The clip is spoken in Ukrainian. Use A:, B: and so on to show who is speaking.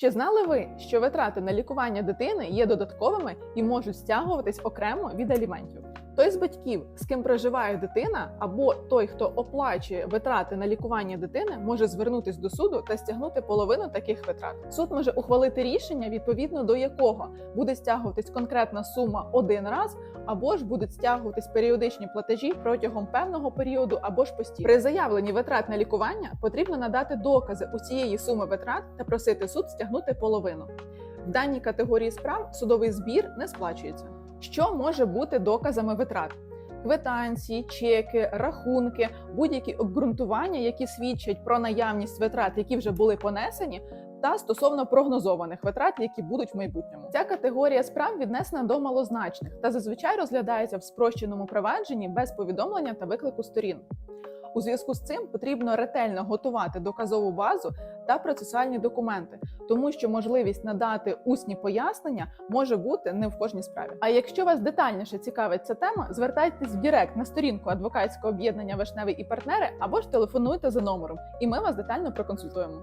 A: Чи знали ви, що витрати на лікування дитини є додатковими і можуть стягуватись окремо від аліментів? Той з батьків, з ким проживає дитина, або той, хто оплачує витрати на лікування дитини, може звернутись до суду та стягнути половину таких витрат. Суд може ухвалити рішення, відповідно до якого буде стягуватись конкретна сума один раз, або ж будуть стягуватись періодичні платежі протягом певного періоду, або ж постійно. При заявленні витрат на лікування потрібно надати докази усієї суми витрат та просити суд стягнути половину. В даній категорії справ судовий збір не сплачується. Що може бути доказами витрат? Квитанції, чеки, рахунки, будь-які обґрунтування, які свідчать про наявність витрат, які вже були понесені, та стосовно прогнозованих витрат, які будуть в майбутньому. Ця категорія справ віднесена до малозначних та зазвичай розглядається в спрощеному провадженні без повідомлення та виклику сторін. У зв'язку з цим потрібно ретельно готувати доказову базу та процесуальні документи, тому що можливість надати усні пояснення може бути не в кожній справі. А якщо вас детальніше цікавить ця тема, звертайтесь в Директ на сторінку адвокатського об'єднання Вишневий і партнери або ж телефонуйте за номером, і ми вас детально проконсультуємо.